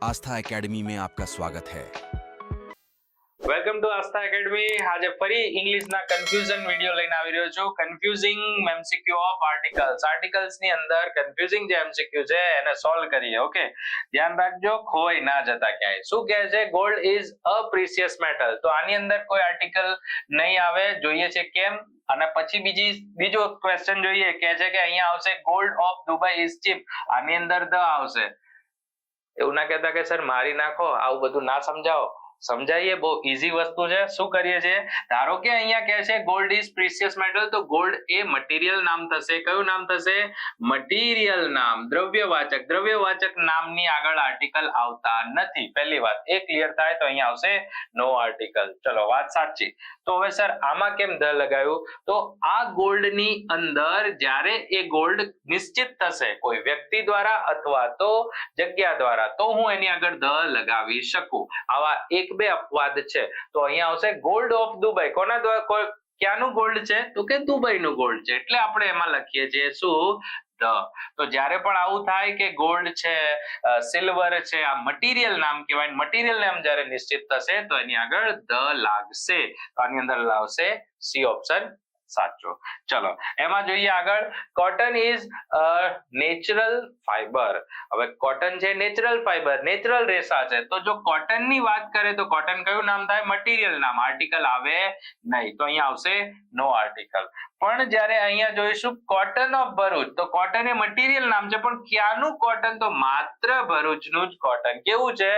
आस्था academy में आपका स्वागत है વેલકમ ટુ આસ્થા એકેડમી આજે ફરી ઇંગ્લિશના કન્ફ્યુઝન વિડિયો લઈને આવી રહ્યો છું confusing MCQ of articles articles ની અંદર કન્ફ્યુઝિંગ જે એમસીક્યુ છે એને સોલ્વ કરીએ ઓકે ધ્યાન રાખજો ખોવાઈ ના જતા ક્યાંય શું કહે છે gold is a precious metal તો આની અંદર કોઈ આર્ટિકલ નહીં આવે જોઈએ છે કેમ અને પછી બીજી બીજો ક્વેશ્ચન જોઈએ કે છે કે અહીંયા આવશે gold of Dubai is cheap આની અંદર ધ આવશે એવું ના કહેતા કે સર મારી નાખો આવું બધું ના સમજાવો. સમજાઈએ, બહુ ઈઝી વસ્તુ છે. શું કરીએ છીએ? ધારો કે અહીંયા કહે છે ગોલ્ડ ઇઝ પ્રિસિયસ મેટલ તો ગોલ્ડ એ મટીરિયલ નામ થશે. કયું નામ થશે? મટીરિયલ નામ. દ્રવ્યવાચક. દ્રવ્યવાચક નામની આગળ આર્ટિકલ આવતા નથી. પહેલી વાત એ ક્લિયર થાય તો અહીંયા આવશે નો આર્ટિકલ ચલો, વાત સાચી. તો હવે સર, આમાં કેમ ધ લગાવ્યું તો આ ગોલ્ડની અંદર જ્યારે એ ગોલ્ડ નિશ્ચિત થશે, કોઈ વ્યક્તિ દ્વારા અથવા તો જગ્યા દ્વારા, તો હું એની આગળ ધ લગાવી શકું. આવા એક બે અપવાદ છે. તો અહીંયા આવશે ગોલ્ડ ઓફ દુબઈ કોના દ્વારા ક્યાંનું ગોલ્ડ છે? તો કે દુબઈનું ગોલ્ડ છે. એટલે આપણે એમાં લખીએ છીએ શું? તો જ્યારે પણ આવું થાય કે ગોલ્ડ છે સિલ્વર છે, આ મટીરિયલ નામ કહેવાય મટીરિયલ નામ જ્યારે નિશ્ચિત થશે તો એની આગળ ધ લાગશે. તો આની અંદર લાવશે સી ઓપ્શન સાચો. ચલો, એમાં જોઈએ આગળ કોટન ઇઝ નેચરલ ફાઈબર હવે કોટન છે નેચરલ ફાઈબર નેચરલ રેસા છે. તો જો કોટનની વાત કરે તો કોટન કયું નામ થાય? મટીરિયલ નામ. આર્ટિકલ આવે નહીં. તો અહીંયા આવશે નો આર્ટિકલ પણ જ્યારે અહીંયા જોઈશું કોટન ઓફ ભરૂચ, તો કોટન એ મટીરિયલ નામ છે, પણ ક્યાંનું કોટન તો માત્ર ભરૂચનું જ કોટન કેવું છે?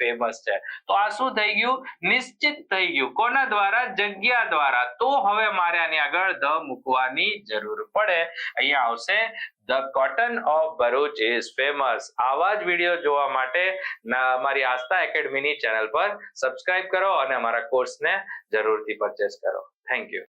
ફેમસ છે. તો આ શું થઈ ગયું? નિશ્ચિત થઈ ગયું. કોના દ્વારા? જગ્યા દ્વારા. તો હવે મારે આની આગળ ધ મૂકવાની જરૂર પડે. અહીંયા આવશે. The cotton of Bharuch is famous આવા જ વીડિયો જોવા માટે અમારી આસ્થા એકેડમીની ચેનલ પર સબસ્ક્રાઇબ કરો અને અમારા કોર્સને જરૂરથી પરચેસ કરો. Thank you